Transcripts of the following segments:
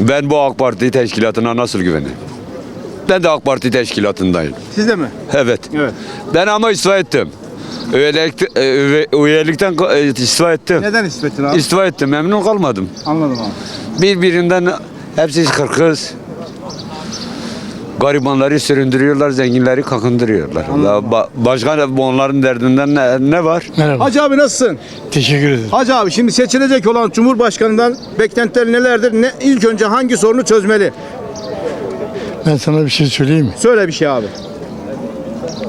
Ben bu AK Parti teşkilatına nasıl güveneyim? Ben de AK Parti teşkilatındayım. Siz de mi? Evet. Evet. Ben ama istifa ettim. Üyelik, e, üye- üyelikten e, istifa ettim. Neden İsmet'in abi? İstifa ettim. Memnun kalmadım. Anladım abi. Birbirinden hepsi kırkız. Garibanları süründürüyorlar, zenginleri kakındırıyorlar. Ya ba- başka onların derdinden ne, ne var? Merhaba. Hacı abi nasılsın? Teşekkür ederim. Hacı abi şimdi seçilecek olan Cumhurbaşkanı'ndan beklentiler nelerdir? Ne, ilk önce hangi sorunu çözmeli? Ben sana bir şey söyleyeyim mi? Söyle bir şey abi.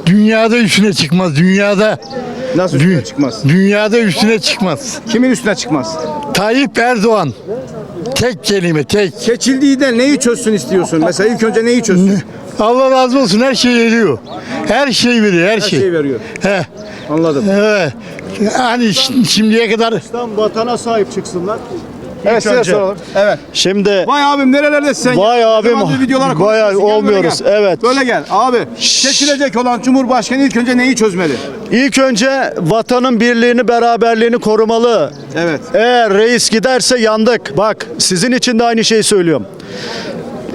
Dünyada üstüne çıkmaz. Dünyada. Nasıl Dü- üstüne çıkmaz? Dünyada üstüne çıkmaz. Kimin üstüne çıkmaz? Tayyip Erdoğan. Tek kelime tek. Seçildiği de neyi çözsün istiyorsun? Mesela ilk önce neyi çözsün? Allah razı olsun her şey veriyor. Her şey veriyor her, Her şey. şeyi veriyor. He. Anladım. Evet. Hani şi- şimdiye kadar vatana sahip çıksınlar. Evet size önce. soralım. Evet. Şimdi Vay abim nerelerdesin sen? Vay ya? abim, zamandır videolara bayağı konuşuyorsun? Gel böyle olmuyoruz, gel. evet. Böyle gel. Abi seçilecek olan Cumhurbaşkanı ilk önce neyi çözmeli? ilk önce vatanın birliğini, beraberliğini korumalı. Evet. Eğer reis giderse yandık. Bak sizin için de aynı şeyi söylüyorum.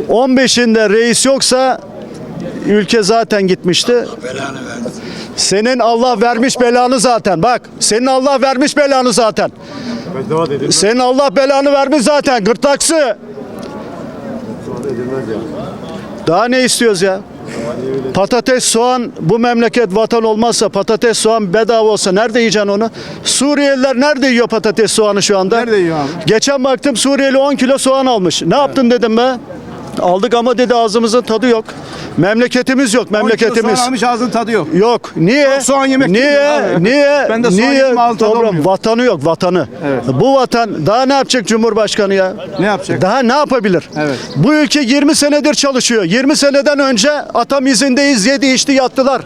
15'inde reis yoksa ülke zaten gitmişti. Senin Allah vermiş belanı zaten. Bak senin Allah vermiş belanı zaten. Senin Allah belanı vermiş zaten. Gırtlaksı. Daha ne istiyoruz ya? Patates, soğan bu memleket vatan olmazsa patates, soğan bedava olsa nerede yiyeceksin onu? Suriyeliler nerede yiyor patates, soğanı şu anda? Nerede yiyor abi? Geçen baktım Suriyeli 10 kilo soğan almış. Ne yaptın dedim be? Aldık ama dedi ağzımızın tadı yok. Memleketimiz yok, memleketimiz. Almış ağzının tadı yok. Yok. Niye? Çok soğan yemek Niye? Niye? Ben de soğan Niye? yedim, ağzım tadı olmuyor. vatanı yok, vatanı. Evet. Bu vatan daha ne yapacak Cumhurbaşkanı ya? Ne yapacak? Daha ne yapabilir? Evet. Bu ülke 20 senedir çalışıyor. 20 seneden önce atam izindeyiz, yedi içti yattılar.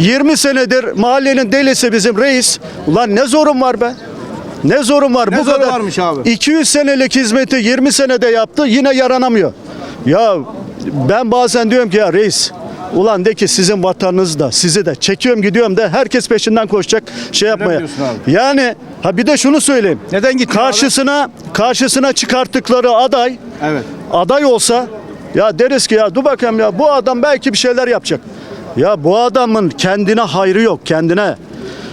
20 senedir mahallenin delisi bizim reis. Ulan ne zorun var be? Ne zorun var? Ne Bu zoru kadar. varmış abi? 200 senelik hizmeti 20 senede yaptı yine yaranamıyor. Ya ben bazen diyorum ki ya reis Ulan de ki sizin vatanınız da sizi de çekiyorum gidiyorum da herkes peşinden koşacak şey yapmaya. abi? Yani ha bir de şunu söyleyeyim. Neden gittin Karşısına karşısına çıkarttıkları aday Evet. aday olsa ya deriz ki ya dur bakayım ya bu adam belki bir şeyler yapacak. Ya bu adamın kendine hayrı yok kendine.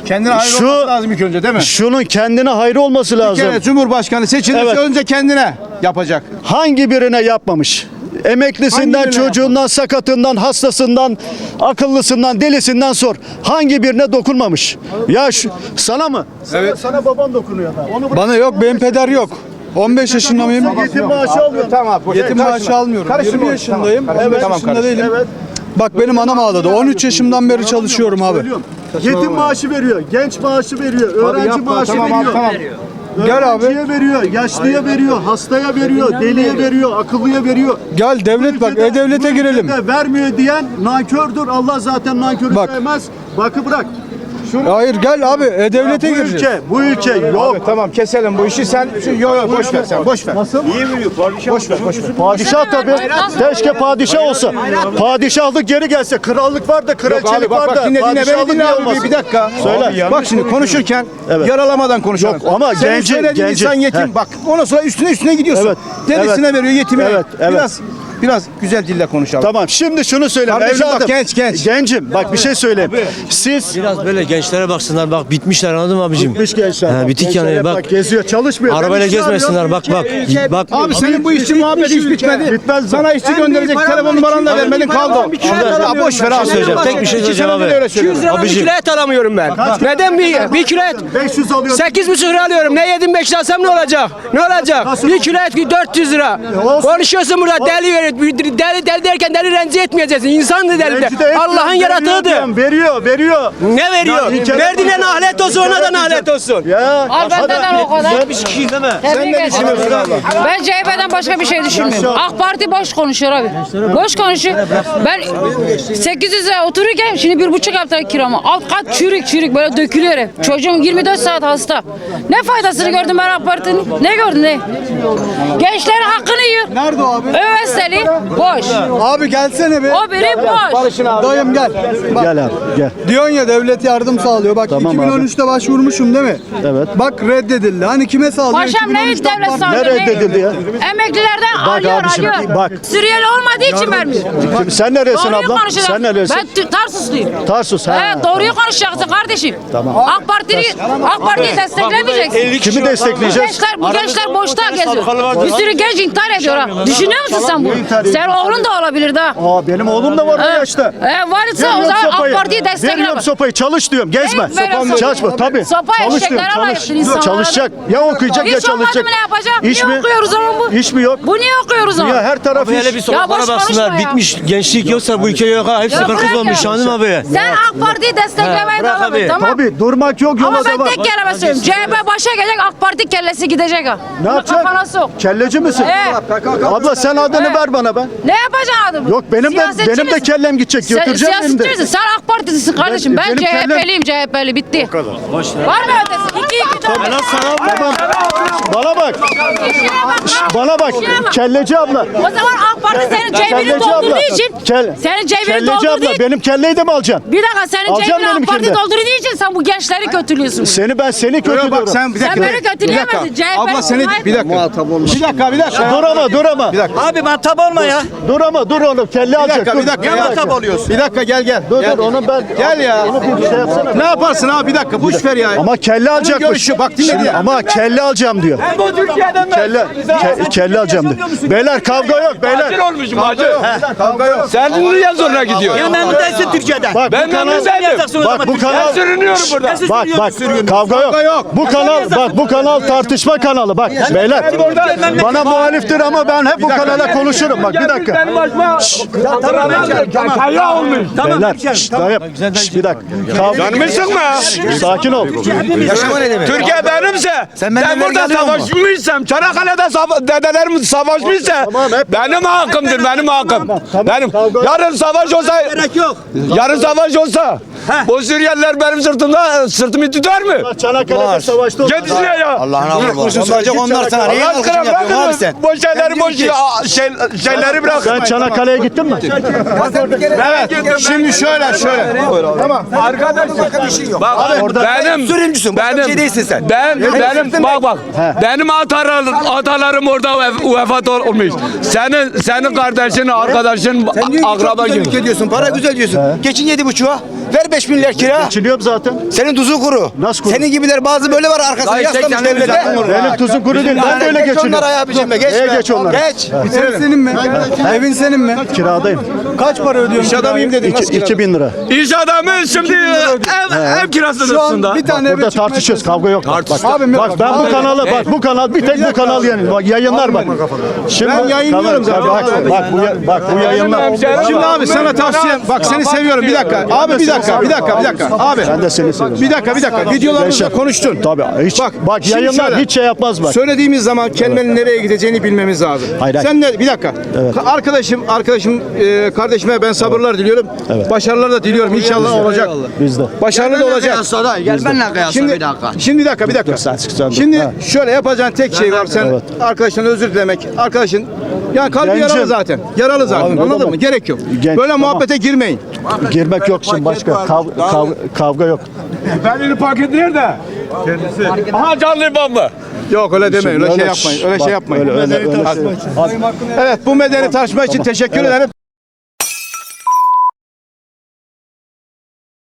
Kendine hayır Şu- olması lazım ilk önce değil mi? Şunun kendine hayrı olması Bir lazım. kere Cumhurbaşkanı seçilirse Evet. önce kendine yapacak. Hangi birine yapmamış? Emeklisinden, Hangi çocuğundan, sakatından, hastasından, akıllısından, delisinden sor. Hangi birine dokunmamış? Ya şu, sana mı? Evet. Sana baban dokunuyor da. Onu. Bana yok, benim peder yok. 15 yaşında mıyım? Yetim maaşı alıyorsun. Tamam. Yetim maaşı almıyorum. Karışma 20 oğlum, yaşındayım. Tamam, Evet, tamam, yaşında değilim. Bak benim anam ağladı. 13 yaşımdan beri çalışıyorum abi. Yetim maaşı veriyor, genç maaşı veriyor, öğrenci maaşı veriyor. Gel abi. Öğrenciye veriyor, yaşlıya veriyor, hastaya veriyor, deliye veriyor, akıllıya veriyor. Gel devlet bak, Ülkede- e-devlete girelim. Vermiyor diyen nankördür. Allah zaten nankörü Bak. sevmez. Bakı bırak. Hayır gel abi, e-devlete bu gireceğiz. ülke, bu ülke yok. Abi, tamam keselim bu işi sen şu, yo yo boş ver sen boş ver. Nasıl? Boş ver boş ver. Padişah tabii. Keşke padişah olsa. Padişahlık geri gelse. Krallık var da Yok kraliçelik var da. dinle dinle beni dinle niye abi bir, dakika. Söyle. Bak şimdi konuşurken yaralamadan konuşalım. Yok, ama Senin genci- söylediğin genci. insan yetim. Bak ondan sonra üstüne üstüne gidiyorsun. Evet, Derisine veriyor yetime. Evet, evet. Biraz biraz güzel dille konuşalım. Tamam şimdi şunu söyleyeyim Kardeşim bak, evladım. genç, genç. Gencim bak bir şey söyleyeyim. Siz Biraz böyle gençlere baksınlar bak bitmişler anladın mı abicim? bitmiş gençler. He, bak, bitik gençler yani hep bak. geziyor çalışmıyor. Arabayla Ben işçi gezmesinler bak bak. ülke- Bak Abi senin bu işçi muhabbeti hiç bitmedi. Bitmez. Sana işçi gönderecek telefon numaranı da vermedin kaldı. Ya boş ver abi. söyleyeceğim, tek bir şey söyleyeceğim abi. öyle söylüyorum. lira bir Abicim. kilo et alamıyorum ben. Neden bir, bir kilo et? 500 alıyor. 8,5 lira alıyorum. Ne yedim 5 lira alsam ne olacak? Ne olacak? Bir kilo et 400 lira. olsun. Konuşuyorsun burada deli veriyor. Deli deli derken deli rencide etmeyeceksin. İnsan da deli de. Allah'ın yaratığıdır. diyorum, Veriyor veriyor. Ne veriyor? Bir Verdiğine nalet olsun ona da nalet olsun. Ya. Al benden o kadar. değil mi? Tebrik ederim. Ben CHP'den başka bir şey düşünmüyorum. AK Parti boş konuşuyor abi. Boş konuşuyor. Ben 800 lira otururken şimdi bir buçuk hafta kiramı. Alt kat çürük çürük böyle dökülüyor. Çocuğum 24 saat hasta. Ne faydasını gördüm ben AK Parti'nin? Ne gördün ne? Gençlerin hakkını yiyor. Nerede o abi? Üniversiteli biri boş. Abi gelsene be. O biri boş. Dayım gel. Bak, Gel abi gel. diyorsun ya devlet yardım sağlıyor. Bak Tamam 2013'te başvurmuşum değil mi? Evet. Bak reddedildi. Hani kime sağlıyor? Paşam ne 2013'te devlet AK Parti- sağlıyor? Ne reddedildi ya? Emeklilerden Bak alıyor abi şimdi, alıyor. bak. Suriyeli olmadığı için vermiyor. Şimdi sen neresin Doğruyu abla? Sen neresin? Ben Tü- Tarsusluyum. Tarsus ha. Evet doğruyu konuşacaksın kardeşim. AK Parti'yi AK Parti'yi desteklemeyeceksin. Kimi destekleyeceğiz? gençler, bu gençler boşta geziyor. Bir sürü genç intihar ediyor ha. Düşünüyor musun sen bunu? Ediyor? Sen oğlun da olabilir daha. Aa benim oğlum da var bu yaşta. E, varsa o zaman AK sopayı. Parti'yi Veriyorum destekleme. sopayı çalış diyorum gezme. Ey, veriyorum sopayı. Çalışma tabii. Sopa Çalış eşekler diyorum, çalış. alayıptır insanlara. Çalışacak. Ya okuyacak ya Hiç olmadı çalışacak. mı ne yapacak? İş niye mi? okuyoruz ama bu? İş mi yok? Bu niye okuyoruz ama? Ya her taraf Abi hele bir iş. sokaklara boş konuşma baksınlar. ya. Bitmiş gençlik yoksa bu ülke yok ha. Hepsi Ya kırkız bırak olmuş canım abi. Sen AK Parti'yi desteklemeye bırak devam abi. et tamam. Tabii durmak yok Ama yola ben devam. tek kelime söyleyeyim. CHP başa gelecek AK Parti kellesi gidecek ha. Ne Bunu yapacaksın? Kafana sok. Kelleci misin? Abla sen adını He. ver bana ben. Ne yapacaksın adamı? Yok benim de Siyasetçi benim de misin? kellem gidecek. Sen Götüreceğim benim siyasetçi de. misin? Sen AK Partisisin kardeşim. Ben, benim kellem- CHP'liyim CHP'li. Bitti. Var mı ötesi? İki iki dört. Tamam. Bana bak. İşine bak. Bana bak. İşine bak. Kelleci abla. O zaman AK Parti senin cebini Kelleci doldurduğu abla. için Kel- senin cebini Kelleci doldurduğu abla için benim kelleyi de mi alacaksın? bir dakika senin Alacağım cebini AK Parti de. doldurduğu için sen bu gençleri kötülüyorsun. Seni ben seni kötülüyorum. bak sen bir Sen dakika. beni kötüleyemezsin. Abla seni bir dakika. Bir dakika bir dakika. Dur ama dur ama. Abi muhatap olma ya. Dur ama dur oğlum kelle Bir alacak. dakika bir dakika. Bir dakika. oluyorsun? Bir dakika gel gel. Dur Gel. dur onu ben. Gel ya. Onu bir şey yapsana. Ne yaparsın abi bir dakika boş ver ya. Ama kelle alacakmış. görüşü, bak dinle. Ama kelle alacağım diyor. Bu Türkiye'den Kelle, ke- kelle alacağım diyor. Beyler kavga yok beyler. olmuş macir. Kavga yok. Sen niye zoruna gidiyorsun? Ya memnun değilsin Türkiye'den. Bak Ben memnun. Bak bu Ben kanal sürünüyorum burada. Bak bak kavga yok. Kavga yok. Bu kanal bak bu kanal tartışma kanalı bak beyler. Bana muhaliftir ama ben hep bu kanala konuşurum bak bir dakika. Benim başıma kaya olmuş. Beyler şşt dayım şşt bir dakika. Canımı sıkma. Sakin ol. Türkiye benimse, ben burada savaşmışsam, Çanakkale'de dedelerim savaşmışsa, Tamam, benim hakkımdır, benim hakkım. tamam, benim. Yarın savaş olsa, yarın savaş olsa, bu Suriyeliler benim sırtımda, sırtımı tutar mı? Çanakkale'de savaşta oldu. Git işine ya. Allah'ın amri var. Sadece onlar sana Allah alkışını aşkına yapıyorsun abi sen? bu şeyleri, boş şey, şeyleri bırak. Sen Çanakkale'ye gittin mi? Evet. Şimdi şöyle şöyle. Tamam. Bak benim sürümcüsün, başka bir benim şey değilsin sen. Ben benim bak bak. Benim atalarım atalarım orada vef- vefat olmuş. Senin senin kardeşin, arkadaşın, Sen diyorsun ki çok akraba güzel gibi. para güzel diyorsun. Geçin yedi buçuğa, ver beş milyar kira. Geçiniyorum zaten. Senin tuzun kuru. Nasıl kuru? Senin gibiler bazı böyle var arkasına Gayet yaslamış devlete. Benim tuzum kuru değil. Ben de öyle Geç geçiniyorum. onlara ya abicim be, geç Neye be. geç onlara? Geç. Ev senin mi? Evin senin mi? Kiradayım. Kaç para ödüyorsun? İş adamıyım dedin. İki, Nasıl 2000 lira. İş adamı şimdi ev, ev kirası Şu an bir tane eve Burada çıkmaya tartışıyoruz. Kavga yok. Bak, bak, Abim yok. bak ben bu kanalı bak bu kanal bir tek bu kanal yani. Bak yayınlar bak. Şimdi Ben yayınlıyorum zaten. Bak, bak bu ya- bak bu yayınlar. Şimdi abi sana tavsiyem bak seni seviyorum bir dakika. Abi bir dakika bir dakika bir dakika. Abi Ben de seni seviyorum. bir dakika bir dakika. Videolarımızda konuştun. Tabii hiç Bak, bak, şimdi yayınlar şöyle. hiç şey yapmaz bak. Söylediğimiz zaman kelimenin nereye gideceğini bilmemiz lazım. Hayır, hayır. Sen ne bir dakika. Ka- Arkadaşım arkadaşım e, kardeşime ben sabırlar diliyorum. Başarılar da diliyorum. İnşallah olacak. Bizde. Başarılı da olacak. Gel benimle kıyasla Şimdi, bir dakika. şimdi bir dakika bir dakika. Şimdi Ha. şöyle yapacağın tek şey var. Sen Evet. arkadaşından özür dilemek. Arkadaşın yani kalbi Gencim. yaralı zaten. Yaralı zaten. Abi, Anladın mı? Gerek yok. Genç, Böyle tamam. muhabbete girmeyin. Girmek yok şimdi başka. Kav- kav- kavga yok. Benim paket nerede? Kendisi. Aha canlı bomba. Yok öyle demeyin. Öyle Öyle şey yapmayın. Öyle bak, şey yapmayın. öyle- öyle- öyle şey- Evet bu medeni tartışma için teşekkür ederim.